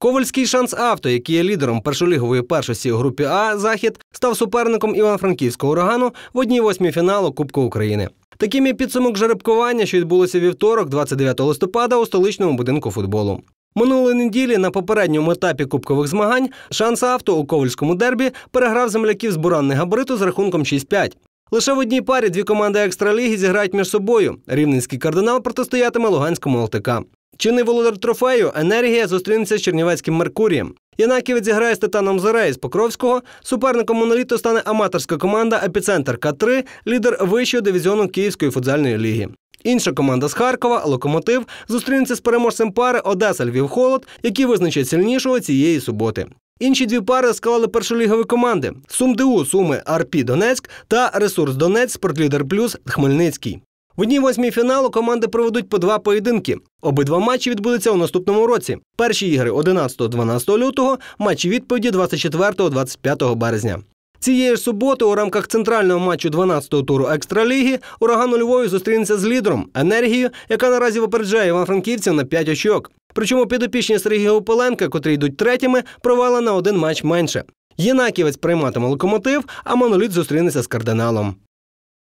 Ковальський шанс авто, який є лідером першолігової першості у групі А Захід, став суперником Івано-Франківського урагану в одній восьмій фіналу Кубку України. Таким є підсумок жеребкування, що відбулося вівторок, 29 листопада, у столичному будинку футболу. Минулої неділі на попередньому етапі кубкових змагань шанс авто у ковальському дербі переграв земляків з буранних габариту з рахунком 6-5. Лише в одній парі дві команди екстраліги зіграють між собою. Рівненський кардинал протистоятиме Луганському ЛТК. Чинний володар трофею енергія зустрінеться з Чернівецьким Меркурієм. Янаківець зіграє з Титаном Зореї з Покровського. Суперником моноліту стане аматорська команда Епіцентр К3, лідер вищого дивізіону Київської футзальної ліги. Інша команда з Харкова, Локомотив, зустрінеться з переможцем пари Одеса Львів Холод, які визначать сильнішого цієї суботи. Інші дві пари склали першолігові команди: СумДУ Суми Арпі Донецьк та Ресурс Донець Спортлідер Плюс Хмельницький. В одній восьмій фіналу команди проведуть по два поєдинки. Обидва матчі відбудуться у наступному році. Перші ігри 11-12 лютого, матчі відповіді 24-25 березня. Цієї ж суботи у рамках центрального матчу 12-го туру екстраліги ураган у Львові зустрінеться з лідером енергією, яка наразі випереджає іван-франківців на 5 очок. Причому підопічні Сергія Опеленка, котрі йдуть третіми, провели на один матч менше. Єнаківець прийматиме локомотив, а моноліт зустрінеться з кардиналом.